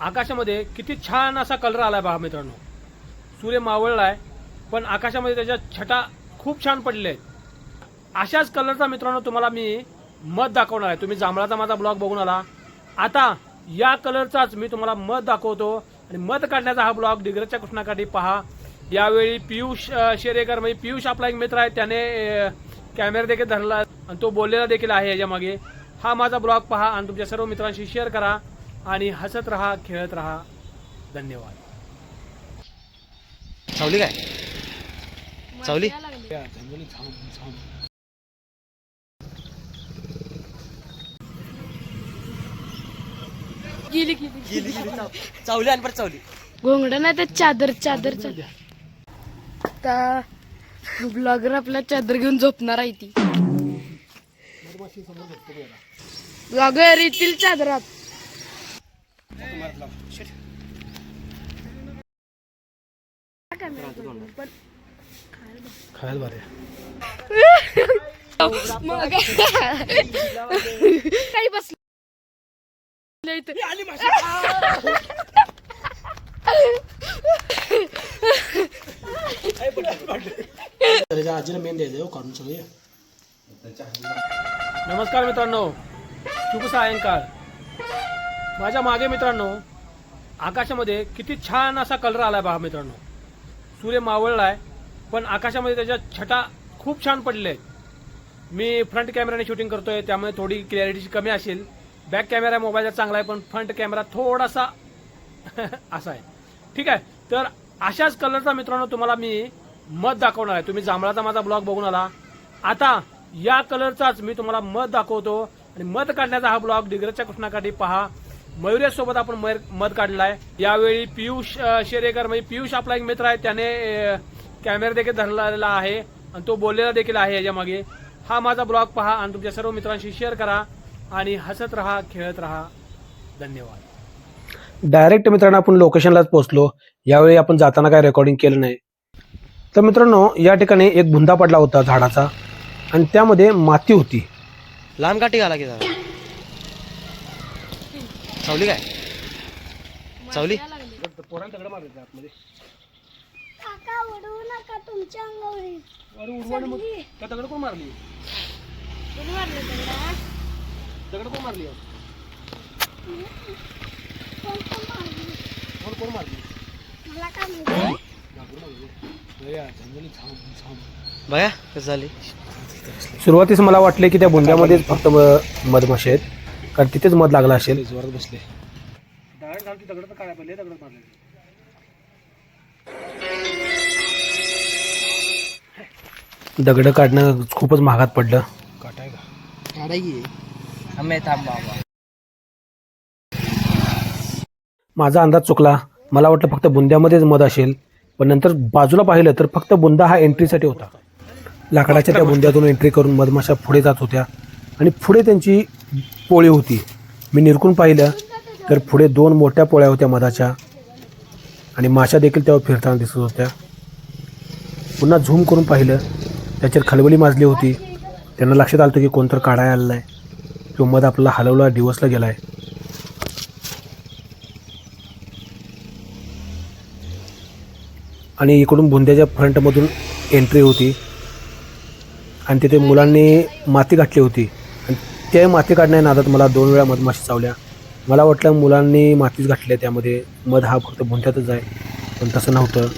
आकाशामध्ये किती छान असा कलर आलाय बघा मित्रांनो. सूर्य मावळलाय पण आकाशामध्ये त्याच्या छटा खूप छान पडले आहेत अशाच कलरचा मित्रांनो तुम्हाला मी मध दाखवणार आहे. तुम्ही जांभळाचा माझा ब्लॉग बघून आला. आता या कलरचाच मी तुम्हाला मध दाखवतो आणि मध काढण्याचा हा ब्लॉग डिग्रजच्या कृष्णाकाठी पहा. यावेळी पियुष शेरेकर म्हणजे पियुष आपला एक मित्र आहे त्याने कॅमेरा देखील धरला आणि तो बोललेला देखील आहे याच्यामागे. हा माझा ब्लॉग पहा आणि तुमच्या सर्व मित्रांशी शेअर करा. आणि हसत राहा खेळत राहा. धन्यवाद. चावली काय? चावली गेली गेली. गेली गेली. चाव- चावली आणि परत चावली घोंगडं नाही तर चादर चादर चादर. आता ब्लॉगर आपला चादर घेऊन झोपणार आहे ती. ब्लॉगर येतील चादरात. खायला बरे काही बस आजीला मेन द्यायचं काढून सगळे नमस्कार मित्रांनो शुभ सायंकाळ. माझ्या मागे मित्रांनो आकाशामध्ये किती छान असा कलर आलाय बघा मित्रांनो. सूर्य मावळलाय पण आकाशामध्ये त्याच्या छटा खूप छान पडल्या आहेत मी फ्रंट कॅमेराने शूटिंग करतोय त्यामुळे थोडी क्लॅरिटी कमी असेल. बॅक कॅमेरा मोबाईलचा चांगला आहे पण फ्रंट कॅमेरा थोडासा असा आहे. ठीक आहे तर अशाच कलरचा मित्रांनो तुम्हाला मी मध दाखवणार आहे. तुम्ही जांभळाचा माझा ब्लॉग बघून आला. आता या कलरचाच मी तुम्हाला मध दाखवतो. आणि मध काढण्याचा हा ब्लॉग डिग्रजच्या कृष्णाकाठी पहा. मयुरेश सोबत आपण मध काढलाय. यावेळी पियुष शेरेकर म्हणजे पियुष आपला एक मित्र आहे त्याने कॅमेरा देखील धरलेला आहे आणि तो बोललेला देखील आहे याच्या मागे. हा माझा ब्लॉग पहा आणि तुमच्या सर्व मित्रांशी शेअर करा आणि हसत राहा खेळत राहा. धन्यवाद. डायरेक्ट मित्रांनो आपण लोकेशनलाच पोहोचलो. यावेळी आपण जाताना काय रेकॉर्डिंग केलं नाही. तर मित्रांनो या ठिकाणी एक बुंदा पडला होता झाडाचा आणि त्यामध्ये माती होती. लांब काठी घाला की चावली काय? चावली काका उडवू नका तुमच्या अंगावर. दगड कोण मारली? कोणी मारलं त्याला? दगड कोण मारली? कोण कोण मारलं? कोण कोण मारली? मला काय माहिती? झाली? सुरुवातीस मला वाटले की त्या बुंद्यामध्येच फक्त मधमाशी आहेत. कारण तिथेच मध लागला असेल. जोरात बसले. दगड काय पडले दगड मारले. दगड काढणं खूपच महागात पडलं. माझा अंदाज चुकला. मला वाटलं फक्त बुंद्यामध्येच मध असेल. पण नंतर बाजूला पाहिलं तर फक्त बुंदा हा एंट्रीसाठी होता. लाकडाच्या त्या बुंद्यातून एंट्री करून मधमाशा पुढे जात होत्या. आणि पुढे त्यांची पोळी होती. मी निरकून पाहिलं तर पुढे दोन मोठ्या पोळ्या होत्या मधाच्या. आणि माशा देखील त्यावर फिरताना दिसत होत्या. पुन्हा झूम करून पाहिलं त्याच्यात खलबली माजली होती. त्यांना लक्षात आलं होतं की कोणतर काढायला आलेला आहे. किंवा मध आपला हलवला डिवसला गेला आहे आणि इकडून बुंद्याच्या फ्रंटमधून एंट्री होती. आणि तिथे मुलांनी माती घातली होती. त्या माती काढण्या नादात मला दोन वेळा मधमाशी चावल्या. मला वाटलं मुलांनी मातीच घातली आहे त्यामध्ये. मध हा फक्त बुंद्यातच आहे. पण तसं नव्हतं.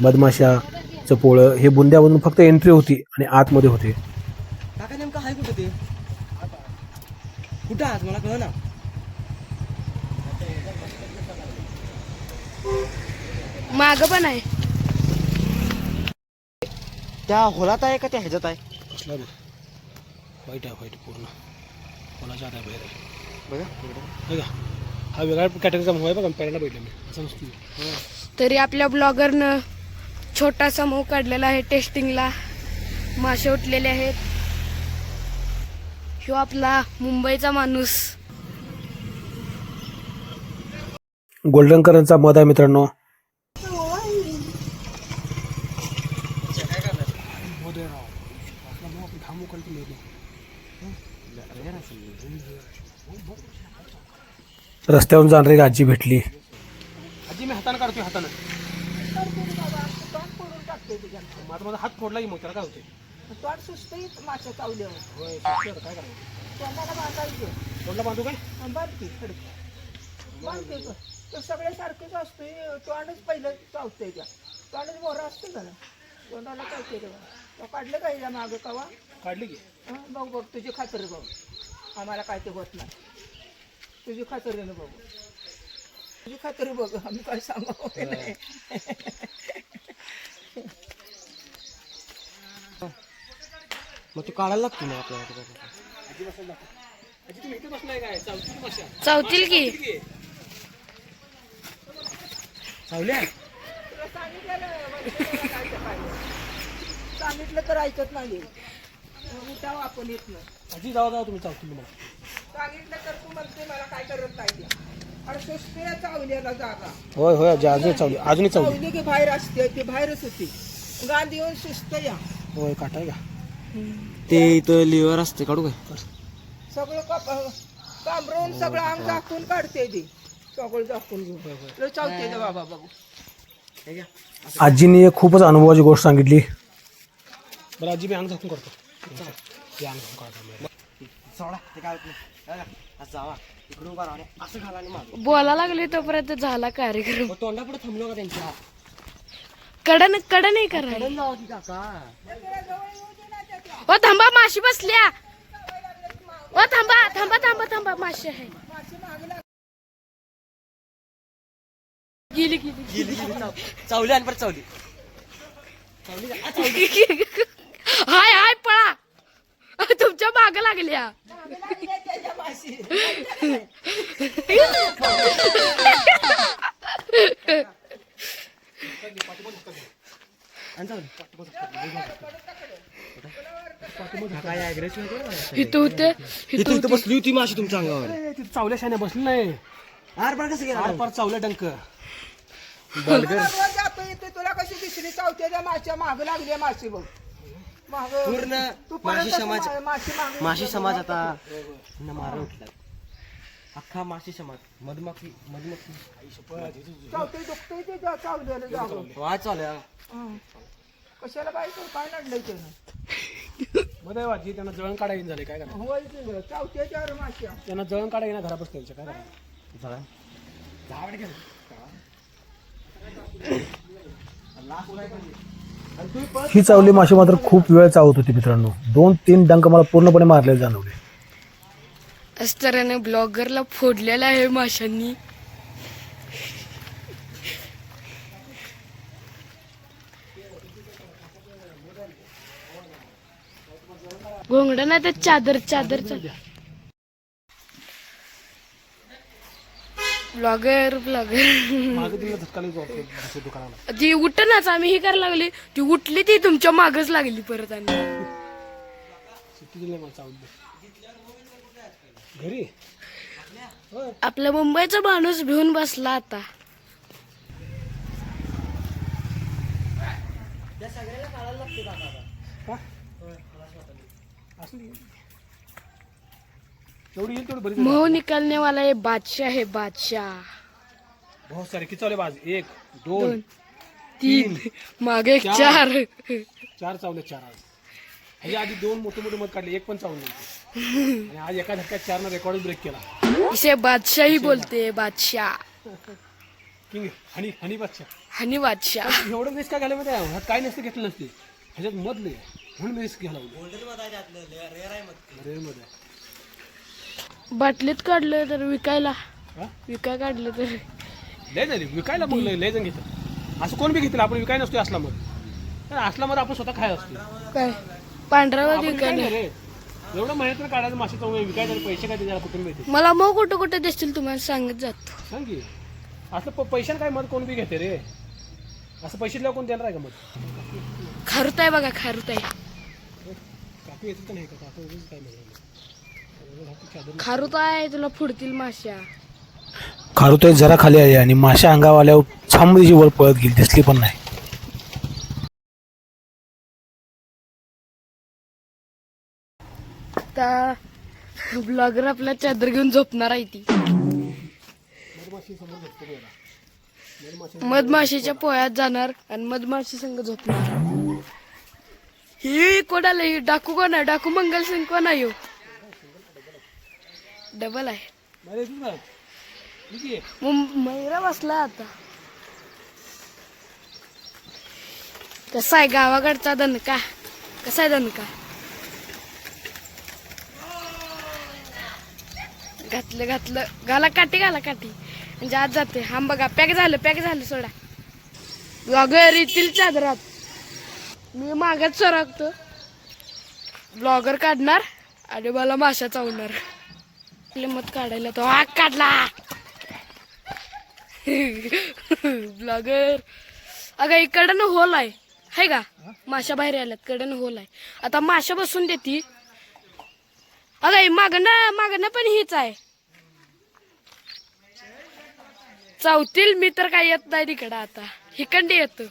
मधमाशाचं पोळं हे बुंद्यामधून फक्त एंट्री होती आणि आतमध्ये होते. काका नेमकं आहे कुठं ते? कुठं आहात? मला कळ ना. माग पण आहे. त्या होलात आहे का त्या ह्याच्यात आहे? कसला व्हाईट आहे व्हाईट पूर्ण. कोणाच्या आता बाहेर आहे? बघा. इकडं. बघा. हा वेगळ्या कॅटेगरीचा मोह आहे बघा पहिल्यांदा भेटला मी. असं नसतो तरी आपल्या ब्लॉगरनं छोटा समूह काढलेला आहे टेस्टिंगला मासे उठलेले आहेत. ह्यो आपला मुंबईचा माणूस. गोल्डन कलरचा मध आहे मित्रांनो. रस्त्यावरून जाणारी एक आजी भेटली. आजी मी हाताने काढतोय हातानं. माझा हात फोडला की मग त्याला काय होते तोंड सुस्तही मासे चावल्यावर. होय सुट्टी आता काय करायचं? तोंडाला बांधायचं. फोडला बांधू काय? बांधते तोंडच पहिलं चावतंय त्या. तोंडच मोहरा असतं का तोंडाला चावते तो काढलं मागं कवा? काढली की? हं, बघ बघ तुझी खात्री बघ. आम्हाला काय ते होत नाही. तुझी खात्री ना बघ. तुझी खात्री बघ आम्ही काय सांगावं? नाही मग तू काढायला लागतो ना आपल्याला चावतील की? चावल्या तुला सांगितलं तर ऐकत नाही. उठाव आपण येत नाही आजी जावा जावा तुम्ही चालतो तुम्हाला सांगितलं तर तू म्हणते मला काय करत नाही ते. अरे सुस्ते चावल्याला जागा. होय होय आजी अजून चावली अजूनही चावली. चावली की बाहेर असते ती बाहेरच होती. गांधी येऊन सुस्त या होय काटा का? ते इथं लिव्हर असते काढू काय? सगळं काप कांबरून सगळं अंग झाकून काढते ती. सगळं झाकून घेऊन. लय चावते ते बाबा बघू. आजीने एक खूपच अनुभवाची गोष्ट सांगितली. बरं आजी मी अंग झाकून करतो अंग झाकून काढतो. सोडा ते काय होत नाही. जावा. इकडून करा आणि असं घाला आणि माग. बोला लागले तोपर्यंत झाला कार्यक्रम. तोंडा पुढे थांबलो का त्यांच्या. कडन कड नाही करा जावा की काका. ओ थांबा माशी बसल्या. ओ थांबा थांबा थांबा थांबा माशी आहे. गेली गेली. गेली गेली. चाव चावली आणि परत चावली. हाय हाय पळा. तुमच्या माग लागल्या. इथं होते इथं इथं बसली होती माशी तुमच्या अंगावर. तिथे चावल्या शाने बसली. नाही आर बरं कसं गेला? आर पार चावल्या डंक. येतो तुला कशी दिसली? चावते त्या माश्या माग लागली माशी बघ. माग पूर्ण तू माशी समाज माशी माग माशी समाज आता न मारा उठला. अख्खा माशी समाज मधमाखी मधमाखी वाज चालू. कशाला बायको काय लढलंय त्यानं? मध्ये आजी त्यांना जळण काढायला झाले काय करणार? होय की चावते चार माश्या. त्यांना जळण काढायला घरा बसल्या काय करणार? ही चावली मासे मात्र खूप वेळ चावत होती मित्रांनो. दोन तीन डंक मला पूर्णपणे मारले जाणवले. अस्तराने ब्लॉगरला फोडलेला आहे माशांनी. घोंगड नाही तर चादर चादर. ब्लॉगर ब्लॉगर माझं तिला झटका लागला होता दुसऱ्या दुकानाला. ती आम्ही हे करायला लागली. ती उठली ती तुमच्या मागच लागली परत आणि. सुट्टी दिली मला चावली घरी? आपला मुंबईचा माणूस भिवून बसला आता. असली एवढी येईल तेवढी बरी मऊ निकलने वाला ये बादशाह है बादशाह. बहुत सारे किती चावले बाज? एक दोन दोन तीन मागे एक चार. चार. चावले चार आज. ह्याच्या आधी दोन मोठे मोठे मत काढले एक पण चावलं आणि आज एका धक्क्यात चारनं रेकॉर्ड ब्रेक केला. इसे बादशाही बोलते हैं, बादशाह. किंग हनी हनी बच्चा हनी बादशाह. एवढं रिस्क काय घ्यायला माहिती आहे? ह्यात काय नसतं घेतलं नसते ह्याच्यात मध नाही म्हणून मी रिस्क घ्यायला रेअरमध्ये बाटलीत काढलं तर विकायला. हा? विकाय काढलं तर. लय झाली. विकायला मग लय लय जण घेतात. असं कोण बी घेतील? आपण विकाय नसतो असला तर असला मध आपण स्वतः खायला असतो काय? आपण विकाय विकायला नाही? रे? एवढं मेहनत काढायचं मासे चांगलं विकायचं आणि पैसे काय त्याला कुठून मिळते मला मग कुठं कुठं दिसतील तुम्हाला सांगत जातो. सांग की. असलं प- पैशानं काय मध कोण बी घेते रे? असं पैसे दिल्यावर कोण देणार आहे का खारुत आहे बघा खारुत आहे काकू येतं नाही? का काकू काय म्हणून खारुत आहे तुला फुडतील माश्या. खारुताई जरा खाली आली आणि माशा अंगावर आल्यावर छाम तिची वर पळत गेली दिसली पण नाही. आता ब्लॉगर आपला चादर घेऊन झोपणार आहे ती. मधमाशीच्या पोळ्यात जाणार आणि मधमाशी संग झोपणार. ही कोणाला ही? डाकू कोण आहे? डाकू मंगल सिंग कोण आहे ह्यो? डबल आहे. मैरा बसला आता. कसा आहे गावाकडचा दणका? कसा आहे दणका? घातलं घातलं. घाला काठी घाला काठी. म्हणजे आज जाते. हा बघा पॅक झालं पॅक झालं सोडा. ब्लॉगर येतील चादरात. मी मागच सरकतो ब्लॉगर काढणार आणि मला माशा चावणार आपले मत काढायला तो आग काढला. ब्लॉगर अगं इकडनं होल आहे. हाय का? माशा बाहेर आल्यात कडनं होल आहे. आता माशा बसून देती. अगं मागणं मागणं पण हीच आहे. चावतील मी तर काय येत नाही तिकडं आता. हिकंडी येतो.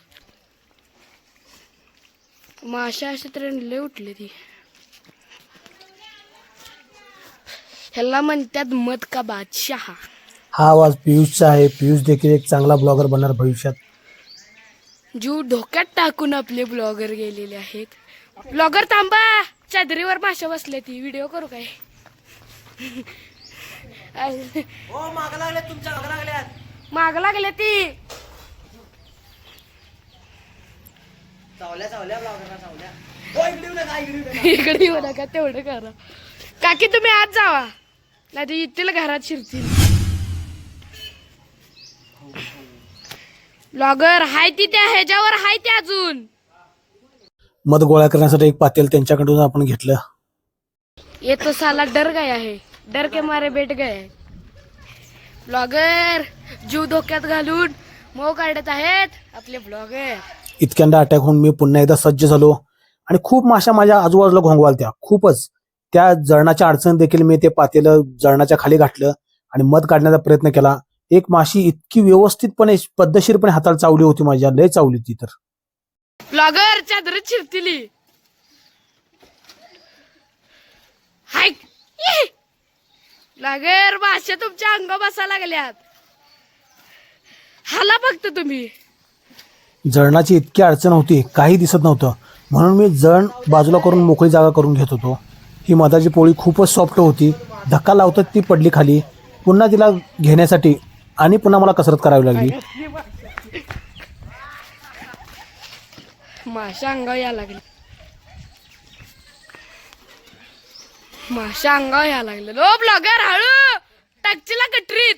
माशा अशी तर लय उठली ती. ह्याला म्हणतात मत का बादशाह. हा आवाज पियुषचा आहे. पियुष देखील एक चांगला ब्लॉगर बनणार भविष्यात. जीव धोक्यात टाकून आपले ब्लॉगर गेलेले आहेत. ब्लॉगर थांबा. चादरीवर माशा बसल्या ती. व्हिडिओ करू काय? हो माग लागल्या तुमच्या माग लागल्यात माग लागल्या ती. चावल्या चावल्या ब्लॉगरला चावल्या. हो इकडे येऊ नका इकडे येऊ नका. इकडे येऊ नका तेवढं करा. काकी तुम्ही आज जावा. नाही तर येतील घरात शिरतील. ब्लॉगर हाय ती त्या ह्याच्यावर हाय ते अजून. मध गोळा करण्यासाठी एक पातेल त्यांच्याकडून आपण घेतलं. ये तो साला डर गया है डर के मारे बैठ गए ब्लॉगर जीव धोक्यात घालून मो काढत आहेत आपले ब्लॉगर इतक्यांदा अटॅक होऊन मी पुन्हा एकदा सज्ज झालो. आणि खूप माशा माझ्या आजूबाजूला घोंगवालत्या. खूपच. त्या जळणाच्या अडचण देखील मी ते पातेलं जळणाच्या खाली घातलं आणि मध काढण्याचा प्रयत्न केला. एक माशी इतकी व्यवस्थितपणे पद्धतशीरपणे हाताला चावली होती माझ्या. लय चावली ती तर. ब्लॉगर चादरच शिरतिली. हाय. ब्लॉगर भाषा तुमच्या अंग बसा लागल्यात. हाला फक्त तुम्ही. जळणाची इतकी अडचण होती काही दिसत नव्हतं. म्हणून मी जळण बाजूला करून मोकळी जागा करून घेत होतो. ही मधाची पोळी खूपच सॉफ्ट होती. धक्का लावतात ती पडली खाली. पुन्हा तिला घेण्यासाठी आणि पुन्हा मला कसरत करावी लागली. माशा अंगावर या लागली. माशा अंगावर या लागले. ओ ब्लॉगर हळू. टाकचीला कटरीत.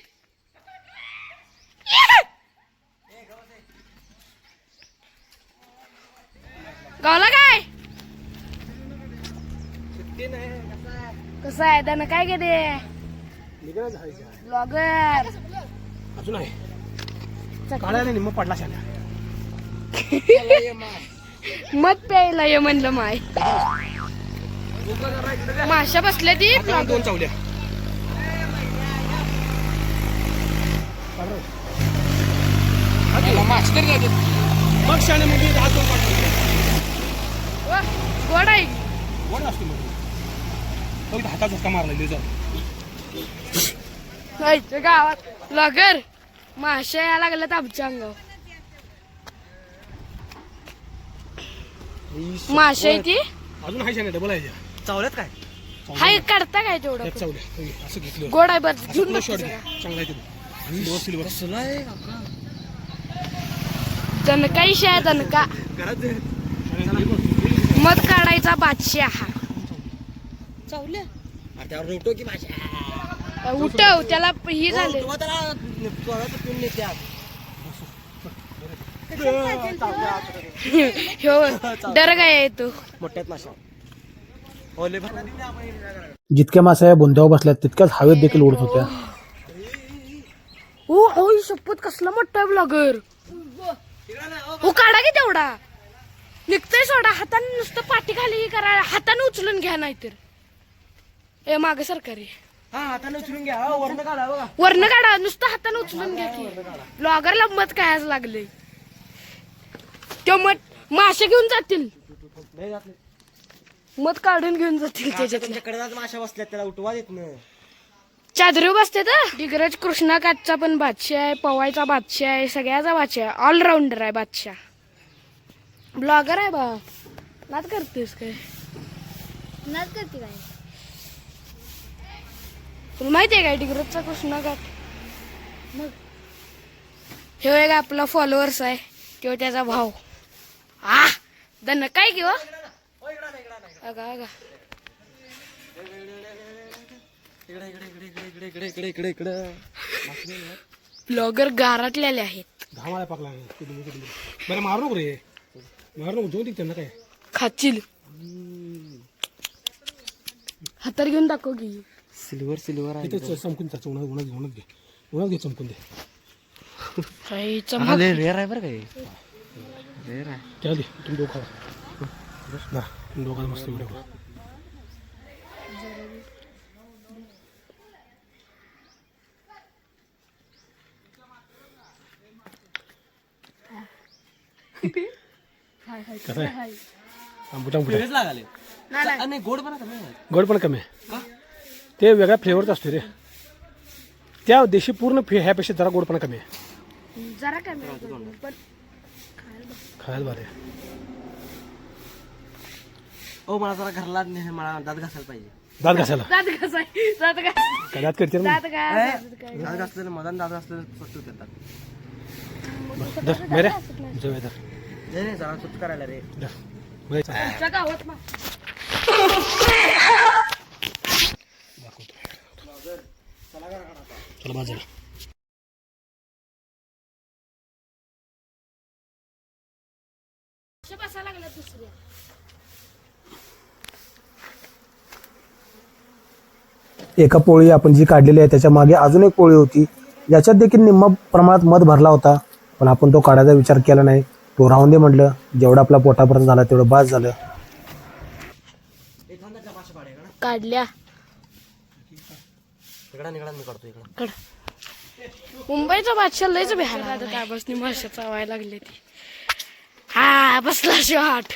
गावला काय? कसं आहे? त्यानं काय केले ब्लॉगर अजून आहे. निम्म पडला शाला मत प्यायला ये म्हणलं माय. माशा बसल्या ती दोन चावल्या. मग शाळे म्हणजे गोड आहे. वर असते मारला जायचं गावात. लगेर माशा या लागल्यात आमच्या अंगावर. माशा आहे ती? अजून डबल आहे चावल्यात काय? हाय काढता काय तेवढं? चावल्या. हे, असं घेतलं. गोड आहे बरं. घेऊन शॉट चांगला आहे ते. दिवस सिल्वर दणकाई शाय दणका मध काढायचा बादशाह. त्यावर रोटो की माझ्या. उठव त्याला ही झाले. त्याला चोराचं पिऊन नेत्यात ह्यो डर काय येतो मोठ्यात माशा ओले जितक्या मासा या बोंद्यावर बसल्या तितक्याच हवेत देखील उडत होत्या. ओ होय शपथ कसला मोठा ब्लॉगर हो काढा की तेवढा. निघतंय सोडा हाताने नुसतं पाठी खाली करा हाताने उचलून घ्या नाहीतर. ए माग सरकारी. हा हाताने उचलून घ्या. हा, वरनं काढा बघा. वरनं काढा नुसतं हाताने उचलून घ्या की. ब्लॉगरला मत कायच लागले तो मत मासे घेऊन जातील. नाही जात नाही. मत काढून घेऊन जातील आता त्याच्यातले तुमच्याकडे आज माशा बसल्यात त्याला उठवा देत ना चादरी बसते तर डिग्रज कृष्णा काठचा पण बादशाह आहे पवायचा बादशाह आहे सगळ्याचा बादशाह आहे. ऑलराऊंडर आहे बादशाह. ब्लॉगर आहे बा. नाद करतेस काय? नाच करते काय तुला माहिती आहे काय डिग्रजचा कृष्ण घाट मग हे एक आपला फॉलोअर्स आहे किंवा त्याचा भाऊ. आ दन काय किंवा? अगा अगा. ब्लॉगर गाराटलेले आहेत. खाचील बरं मारू रे. मारू काय. हातार घेऊन दाखव की. सिल्वर सिल्वर आहे. इथे चमकून त्याचं उन्हात उन्हात उन्हात घे. उन्हात घे चमकून दे. काही चमक रेअर आहे बरं काय रेअर आहे. त्याला दे तुम्ही दोघं ना तुम्ही दोघं मस्त व्हिडिओ करा. कसं आहे? आंबट आंबट आहे. वेळच लागाले नाही, नाही. आणि गोड पण कमी आहे गोड पण कमी आहे. ते वेगळ्या फ्लेवरचा असतो रे. त्या देशी पूर्ण फे ह्यापेक्षा जरा गोडपणा कमी आहे. जरा कमी आहे, पण खायला भारी आहे. ओ मला जरा घरला ने- मला दात घासायला पाहिजे. दात घासायला. दात घासाय दात काय दात करते ना घासलेलं मदन दात घासलेलं स्वच्छ होतात धर मेरे. जाऊया धर. नाही नाही जरा स्वच्छ करायला रे. धर. बघायचं. तुमच्या गावात मा- चला बाजूला एका पोळी आपण जी काढलेली आहे त्याच्यामागे अजून एक पोळी होती. ज्याच्यात देखील निम्म प्रमाणात मध भरला होता पण आपण तो काढायचा विचार केला नाही. तो राहून दे म्हटलं जेवढं आपला पोटापर्यंत झाला तेवढं बाद झालं. काढल्या. इकडा निघडा मी काढतो इकडं. कड मुंबईचा बादशाह लयच बिहार काय बसनी माश्या चावायला लागले ती. हा बसला शॉट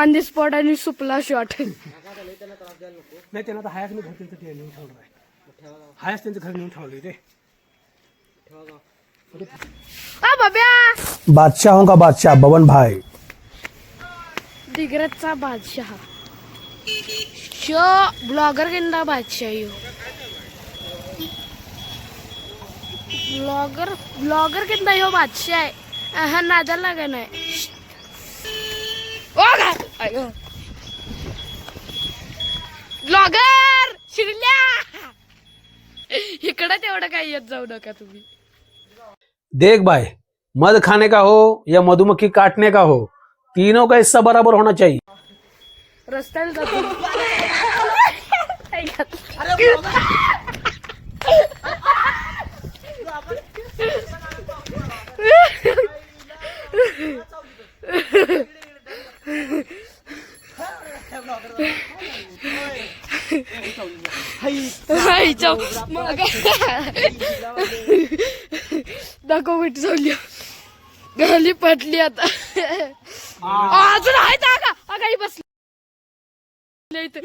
ऑन दी स्पॉट आणि सुपला शॉट नाही त्यांना आता हायास मी घर त्यांचं ते नेऊन ठेवलं आहे हायास त्यांचं घर नेऊन ठेवलं ते. आ बाब्या! बादशाहों का बादशाह? बवन भाई. दिग्रजचा बादशाह. शो ब्लॉगर गेंदा बादशाह यो ब्लॉगर ब्लॉगर गेंदा ह्यो बादशाह आहे हा। नादा लागा नाही ब्लॉगर शिरल्या! इकडं तेवढं काही येत जाऊ नका तुम्ही. देख भाई मध खाने का हो या मधुमक्खी काटने का हो? तीनों का हिस्सा बराबर होना चाहिए। रस्त्याला जातो दाखव भेट चावली घाली पटली आता अजून आहे दागा अगाई बसली इथे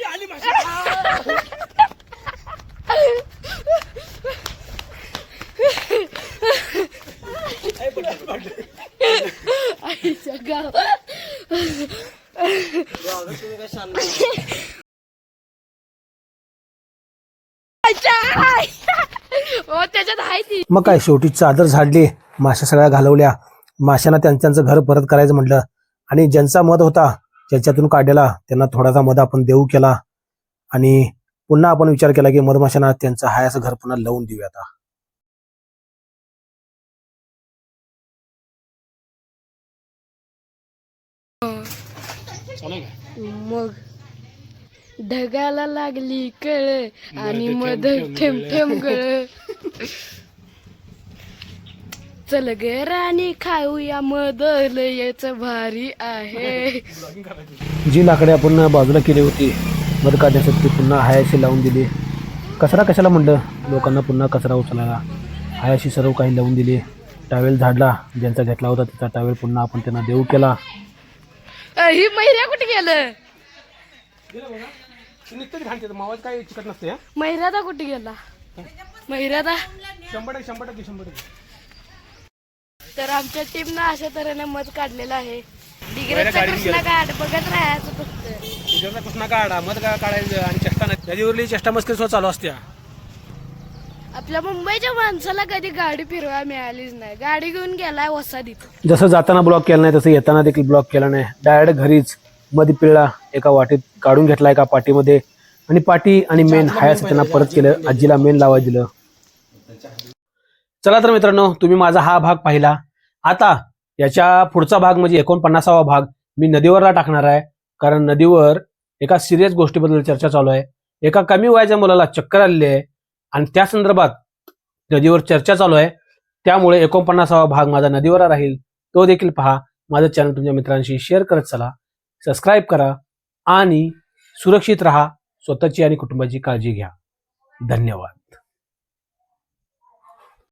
आईच्या गाव मग काय शेवटी चादर झाडली माश्या सगळ्या घालवल्या. माशांना त्यांचं घर परत करायचं म्हटलं आणि ज्यांचा मध होता ज्याच्यातून काढलेला त्यांना थोडासा मध आपण देऊ केला. आणि पुन्हा आपण विचार केला की मधमाशांना त्यांचं हायाचं घर पुन्हा लावून देऊया आता. मग ढगाला लागली कळ आणि मध ठेम ठेम गळ. चल ग राणी खाऊया मध लयच भारी आहे. जी लाकडे आपण बाजूला केली होती मध काढण्यासाठी पुन्हा हायाशी लावून दिली. कचरा कशाला म्हणलं? लोकांना पुन्हा कचरा उचलायला. हायाशी सर्व काही लावून दिली. टावेल झाडला ज्यांचा घेतला होता त्याचा टावेल पुन्हा आपण त्यांना देऊ केला. ही मैऱ्या कुठे गेलं? घालते? मावाज काय चिकट नसते हा? मैरादा कुठे गेला? मैरादा शंभर टक्के शंभर टक्के शंभर टक्के. तर आमच्या टीमनं अशा तऱ्हेने मत काढलेलं आहे. डिग्रजचा गाडीने कृष्णा काढ बघत राहायचं फक्त. त्याचा कृष्णा काढा मध का काढायचं? आणि चेष्टा नाही. नदीवरली चेष्टा मस्करी सुद्धा चालू असत्या. आपल्या मुंबईच्या माणसाला कधी गाडी फिरवायला मिळालीच नाही. गाडी घेऊन गेलाय वसादीत जसं जाताना ब्लॉक केला नाही तसं येताना देखील ब्लॉक केला नाही. डायरेक्ट घरीच मध पिळला एका वाटीत काढून घेतला एका पाटीमध्ये आणि पाटी आणि मेन हायाचं त्यांना परत केलं. आजीला मेन लावायला दिलं. चला तर मित्रांनो तुम्ही माझा हा भाग पाहिला. आता याच्या पुढचा भाग म्हणजे एकोणपन्नासावा भाग मी नदीवरला टाकणार आहे. कारण नदीवर एका सिरियस गोष्टीबद्दल चर्चा चालू आहे. एका कमी वयाच्या मुलाला चक्कर आलेली आहे. आणि त्या संदर्भात नदीवर चर्चा चालू आहे. त्यामुळे एकोणपन्नासावा भाग माझा नदीवर राहील. तो देखील पहा. माझं चॅनल तुमच्या मित्रांशी शेअर करत चला. सबस्क्राईब करा आणि सुरक्षित राहा. स्वतःची आणि कुटुंबाची काळजी घ्या. धन्यवाद.